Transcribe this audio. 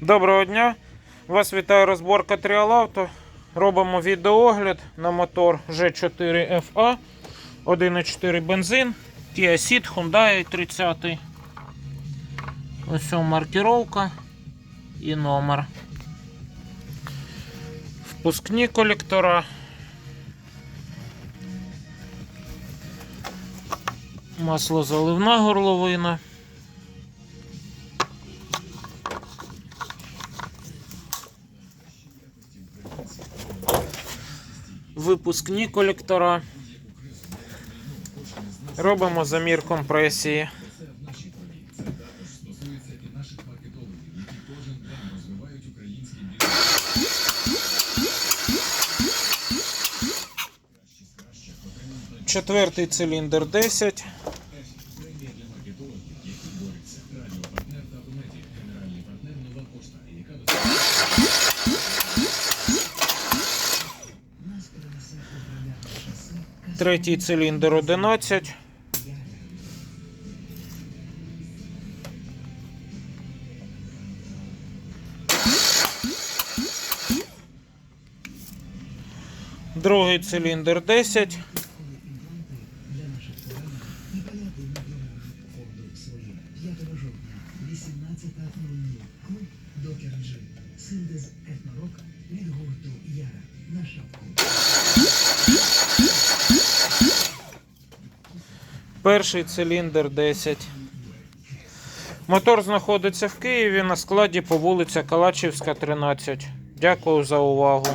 Доброго дня! Вас вітає розборка Тріалавто. Робимо відеоогляд на мотор G4FA 1.4 бензин, Kia Ceed, Hyundai 30. Ось о, маркировка і номер. Впускні колектора. Маслозаливна горловина. Випускні колектора. Робимо замір компресії. Четвертий циліндр 10. Третій циліндр 11. Другий циліндр 10. фонду своє Перший циліндр 10. Мотор знаходиться в Києві на складі по вулиця Калачівська, 13. Дякую за увагу.